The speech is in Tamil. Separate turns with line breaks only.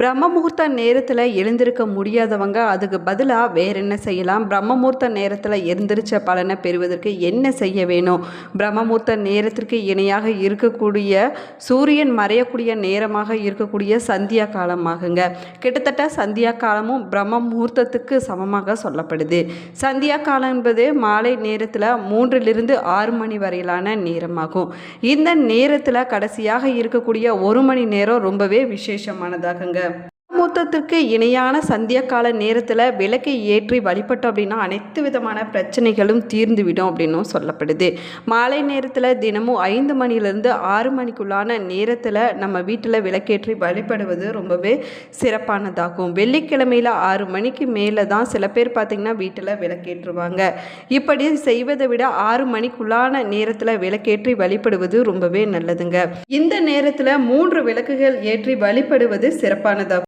பிரம்ம முகூர்த்த நேரத்தில் எழுந்திருக்க முடியாதவங்க அதுக்கு பதிலாக வேற என்ன செய்யலாம்? பிரம்ம முகூர்த்த நேரத்தில் எழுந்திரிச்ச பலனை பெறுவதற்கு என்ன செய்ய வேணும்? பிரம்ம முகூர்த்த நேரத்திற்கு இணையாக இருக்கக்கூடிய சூரியன் மறையக்கூடிய நேரமாக இருக்கக்கூடிய சந்தியா காலமாகுங்க. கிட்டத்தட்ட சந்தியா காலமும் பிரம்ம முகூர்த்தத்துக்கு சமமாக சொல்லப்படுது. சந்தியா காலம் என்பது மாலை நேரத்தில் மூன்றிலிருந்து ஆறு மணி வரையிலான நேரமாகும். இந்த நேரத்தில் கடைசியாக இருக்கக்கூடிய ஒரு மணி நேரம் ரொம்பவே விசேஷமானதாகுங்க. மூத்தத்திற்கு இணையான சந்தியக்கால நேரத்தில் விளக்கை ஏற்றி வழிபட்டோம் அப்படின்னா அனைத்து விதமான பிரச்சனைகளும் தீர்ந்துவிடும் அப்படின்னும் சொல்லப்படுது. மாலை நேரத்தில் தினமும் ஐந்து மணிலேருந்து ஆறு மணிக்குள்ளான நேரத்தில் நம்ம வீட்டில் விளக்கேற்றி வழிபடுவது ரொம்பவே சிறப்பானதாகும். வெள்ளிக்கிழமையில் ஆறு மணிக்கு மேலே தான் சில பேர் பார்த்திங்கன்னா வீட்டில் விளக்கேற்றுவாங்க. இப்படி செய்வதை விட ஆறு மணிக்குள்ளான நேரத்தில் விளக்கேற்றி வழிபடுவது ரொம்பவே நல்லதுங்க. இந்த நேரத்தில் மூன்று விளக்குகள் ஏற்றி வழிபடுவது சிறப்பானதாகும்.